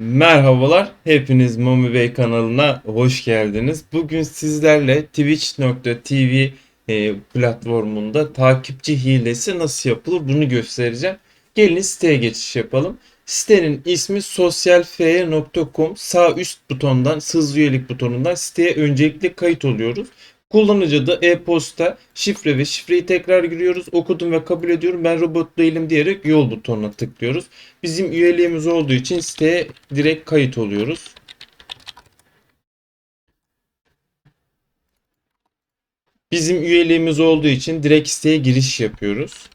Merhabalar, hepiniz Mami Bey kanalına hoş geldiniz. Bugün sizlerle Twitch.tv e, platformunda takipçi hilesi nasıl yapılır bunu göstereceğim. Gelin siteye geçiş yapalım. Sitenin ismi sosyalfe.com sağ üst butondan hızlı üyelik butonundan siteye öncelikle kayıt oluyoruz. Kullanıcı da e-posta, şifre ve şifreyi tekrar giriyoruz. Okudum ve kabul ediyorum. Ben robot değilim diyerek yol butonuna tıklıyoruz. Bizim üyeliğimiz olduğu için siteye direkt kayıt oluyoruz. Bizim üyeliğimiz olduğu için direkt siteye giriş yapıyoruz.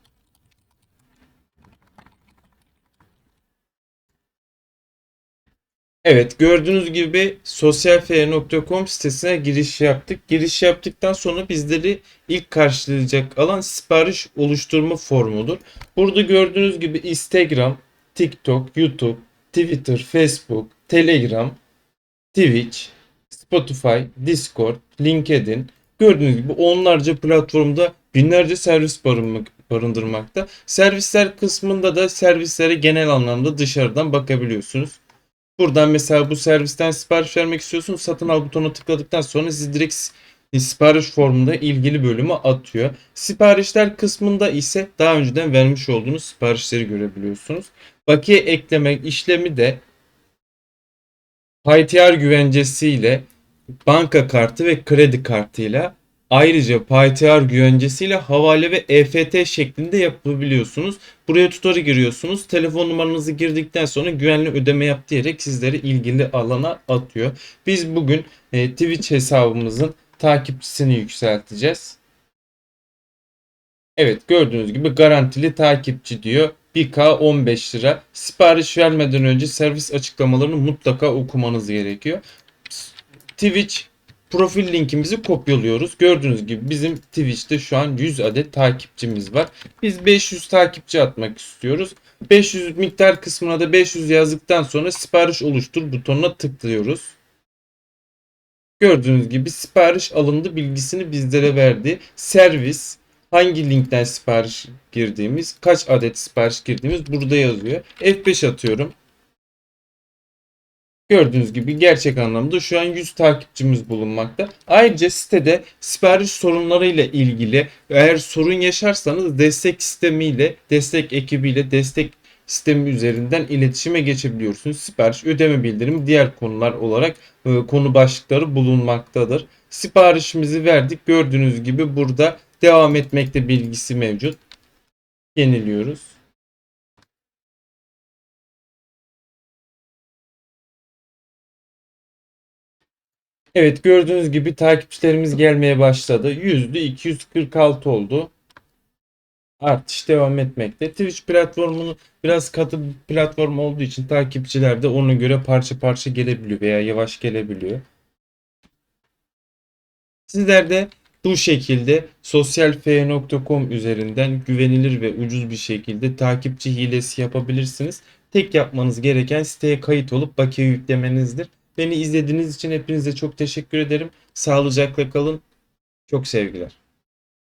Evet gördüğünüz gibi sosyalfe.com sitesine giriş yaptık. Giriş yaptıktan sonra bizleri ilk karşılayacak alan sipariş oluşturma formudur. Burada gördüğünüz gibi Instagram, TikTok, YouTube, Twitter, Facebook, Telegram, Twitch, Spotify, Discord, LinkedIn gördüğünüz gibi onlarca platformda binlerce servis barınmak- barındırmakta. Servisler kısmında da servislere genel anlamda dışarıdan bakabiliyorsunuz. Buradan mesela bu servisten sipariş vermek istiyorsunuz. Satın al butonuna tıkladıktan sonra sizi direkt sipariş formunda ilgili bölüme atıyor. Siparişler kısmında ise daha önceden vermiş olduğunuz siparişleri görebiliyorsunuz. Bakiye ekleme işlemi de PayTR güvencesiyle banka kartı ve kredi kartıyla ayrıca PayTR güvencesiyle havale ve EFT şeklinde yapabiliyorsunuz. Buraya tutarı giriyorsunuz. Telefon numaranızı girdikten sonra güvenli ödeme yap diyerek sizleri ilgili alana atıyor. Biz bugün e, Twitch hesabımızın takipçisini yükselteceğiz. Evet gördüğünüz gibi garantili takipçi diyor. 1K 15 lira. Sipariş vermeden önce servis açıklamalarını mutlaka okumanız gerekiyor. Twitch profil linkimizi kopyalıyoruz. Gördüğünüz gibi bizim Twitch'te şu an 100 adet takipçimiz var. Biz 500 takipçi atmak istiyoruz. 500 miktar kısmına da 500 yazdıktan sonra sipariş oluştur butonuna tıklıyoruz. Gördüğünüz gibi sipariş alındı bilgisini bizlere verdi. Servis hangi linkten sipariş girdiğimiz, kaç adet sipariş girdiğimiz burada yazıyor. F5 atıyorum. Gördüğünüz gibi gerçek anlamda şu an 100 takipçimiz bulunmakta. Ayrıca sitede sipariş sorunlarıyla ilgili eğer sorun yaşarsanız destek sistemiyle, destek ekibiyle, destek sistemi üzerinden iletişime geçebiliyorsunuz. Sipariş, ödeme bildirimi diğer konular olarak e, konu başlıkları bulunmaktadır. Siparişimizi verdik. Gördüğünüz gibi burada devam etmekte bilgisi mevcut. Yeniliyoruz. Evet gördüğünüz gibi takipçilerimiz gelmeye başladı. Yüzde 246 oldu. Artış devam etmekte. Twitch platformunu biraz katı bir platform olduğu için takipçiler de ona göre parça parça gelebiliyor veya yavaş gelebiliyor. Sizler de bu şekilde sosyalfe.com üzerinden güvenilir ve ucuz bir şekilde takipçi hilesi yapabilirsiniz. Tek yapmanız gereken siteye kayıt olup bakiye yüklemenizdir. Beni izlediğiniz için hepinize çok teşekkür ederim. Sağlıcakla kalın. Çok sevgiler.